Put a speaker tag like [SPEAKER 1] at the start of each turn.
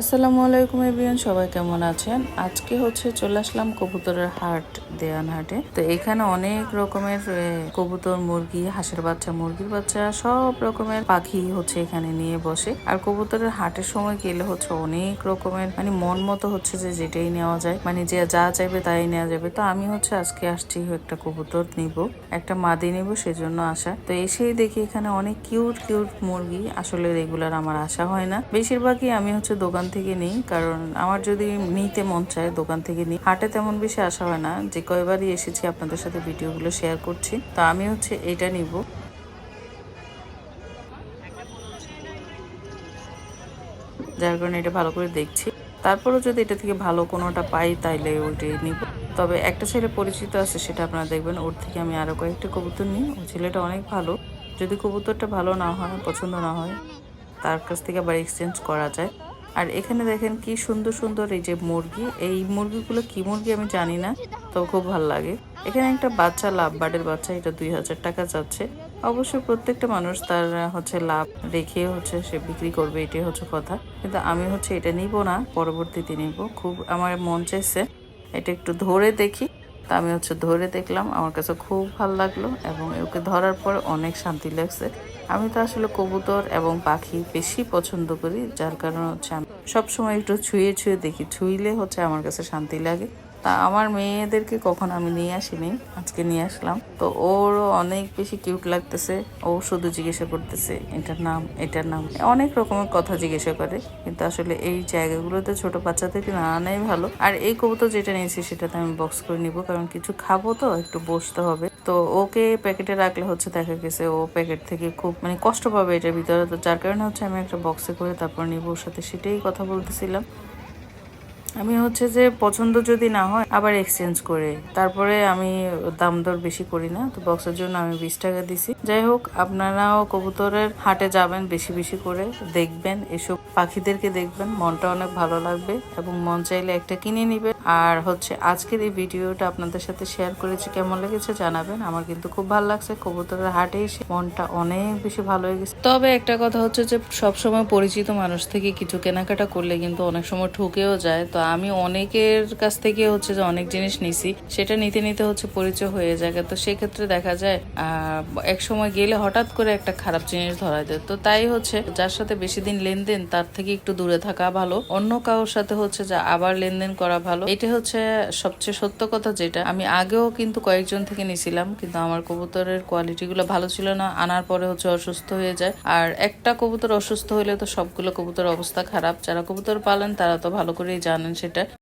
[SPEAKER 1] আসসালামু আলাইকুম এভিয়ান সবাই কেমন আছেন? আজকে হচ্ছে চলে আসলাম কবুতরের হাট, দেয়ান হাটে। তো এখানে অনেক রকমের কবুতর, মুরগি, হাঁসের বাচ্চা, মুরগির বাচ্চা, সব রকমের পাখি হচ্ছে এখানে নিয়ে বসে। আর কবুতরের হাটের সময় গেলে হচ্ছে অনেক রকমের মানে মন মতো হচ্ছে যে যেটাই নেওয়া যায় মানে যে যা চাইবে তাই নেওয়া যাবে। তো আমি হচ্ছে আজকে আসছি একটা কবুতর নিব, একটা মাদি নিব, সেজন্য আসা। তো এসেই দেখি এখানে অনেক কিউট কিউট মুরগি। আসলে রেগুলার আমার আসা হয় না। বেশিরভাগই আমি হচ্ছে দোকান থেকে নিই, কারণ আমার যদি নিতে মন চায় দোকান থেকে নিই। হাটে তেমন বেশি আসা হয় না, যে কয়বারই এসেছি আপনাদের সাথে ভিডিওগুলো শেয়ার করছি। তো আমি হচ্ছে এটা নিব। যার কারণে এটা ভালো করে দেখছি। তারপরেও যদি এটা থেকে ভালো কোনোটা পাই, তাইলে ওইটাই নিব। তবে একটা ছেলে পরিচিত আছে, সেটা আপনারা দেখবেন, ওর থেকে আমি আরও কয়েকটা কবুতর নিই। ওই ছেলেটা অনেক ভালো। যদি কবুতরটা ভালো না হয়, পছন্দ না হয়, তার কাছ থেকে আবার এক্সচেঞ্জ করা যায়। আর এখানে দেখেন কি সুন্দর সুন্দর এই যে মুরগি। এই মুরগিগুলো কি মুরগি আমি জানি না, তো খুব ভালো লাগে। এখানে একটা বাচ্চা লাভ বার্ডের বাচ্চা, এটা দুই হাজার টাকা যাচ্ছে। অবশ্যই প্রত্যেকটা মানুষ তার, হচ্ছে লাভ রেখে হচ্ছে সে বিক্রি করবে, এটাই হচ্ছে কথা। কিন্তু আমি হচ্ছে এটা নিব না, পরবর্তীতে নিব। খুব আমার মন চাইছে এটা একটু ধরে দেখি। তা আমি হচ্ছে ধরে দেখলাম, আমার কাছে খুব ভালো লাগল এবং ওকে ধরার পর অনেক শান্তি লাগছে। আমি তো আসলে কবুতর এবং পাখি বেশি পছন্দ করি, যার কারণে হচ্ছে আমি সবসময় একটু ছুঁয়ে ছুঁয়ে দেখি। ছুঁইলে হচ্ছে আমার কাছে শান্তি লাগে। তা আমার মেয়েদেরকে কখন আমি নিয়ে আসিনি, আজকে নিয়ে আসলাম। তো ওরও অনেক বেশি কিউট লাগতেছে। ও শুধু জিজ্ঞাসা করতেছে, এটার নাম এটার নাম। অনেক রকমের কথা জিজ্ঞাসা করে। কিন্তু আসলে এই জায়গাগুলোতে ছোট বাচ্চাদেরকে না আনাই ভালো। আর এই কবুতর যেটা নিয়েছি সেটাতে আমি বক্স করে নিব, কারণ কিছু খাব তো, একটু বসতে হবে। তো ওকে প্যাকেটে রাখলে হচ্ছে দেখা গেছে ও প্যাকেট থেকে খুব মানে কষ্ট পাবে এটার ভিতরে। তো যার কারণে হচ্ছে আমি একটা বক্সে করে তারপর নিব ওর সাথে সেটাই কথা বলতেছিলাম। আমি হচ্ছে যে পছন্দ যদি না হয়, আবার এক্সচেঞ্জ করে। তারপরে আমি দাম দর বেশি করি না, তো বক্সের জন্য আমি বিশ টাকা দিছি। যাই হোক, আপনারাও কবুতরের হাটে যাবেন, বেশি বেশি করে দেখবেন, এসব পাখিদেরকে দেখবেন, মনটা অনেক ভালো লাগবে এবং মন চাইলে একটা কিনে নিবে আর হচ্ছে আজকের এই ভিডিওটা আপনাদের সাথে শেয়ার করেছি, কেমন লেগেছে জানাবেন। আমার কিন্তু খুব ভালো লাগছে, কবুতরের হাটে এসে মনটা অনেক বেশি ভালো হয়ে গেছে। তবে একটা কথা হচ্ছে যে, সবসময় পরিচিত মানুষ থেকে কিছু কেনাকাটা করলে কিন্তু অনেক সময় ঠকেও যায়, তো আমি অনেকের কাছ থেকে হচ্ছে যে অনেক জিনিস নিছি, সেটা নিতে নিতে হচ্ছে পরিচয় হয়ে যায় তো সেক্ষেত্রে দেখা যায় এক সময় গেলে হঠাৎ করে একটা খারাপ জিনিস ধরা দেয়। তো তাই হচ্ছে, যার সাথে বেশি দিন লেনদেন, তার থেকে একটু দূরে থাকা ভালো। অন্য কারোর সাথে হচ্ছে যে আবার লেনদেন করা ভালো। এটা হচ্ছে সবচেয়ে সত্য কথা যেটা। আমি আগেও কিন্তু কয়েকজন থেকে নিছিলাম, কিন্তু আমার কবুতরের কোয়ালিটি গুলো ভালো ছিল না। আনার পরে হচ্ছে অসুস্থ হয়ে যায়। আর একটা কবুতর অসুস্থ হলে তো সবগুলো কবুতর অবস্থা খারাপ। যারা কবুতর পালেন, তারা তো ভালো করেই জানেন সেটা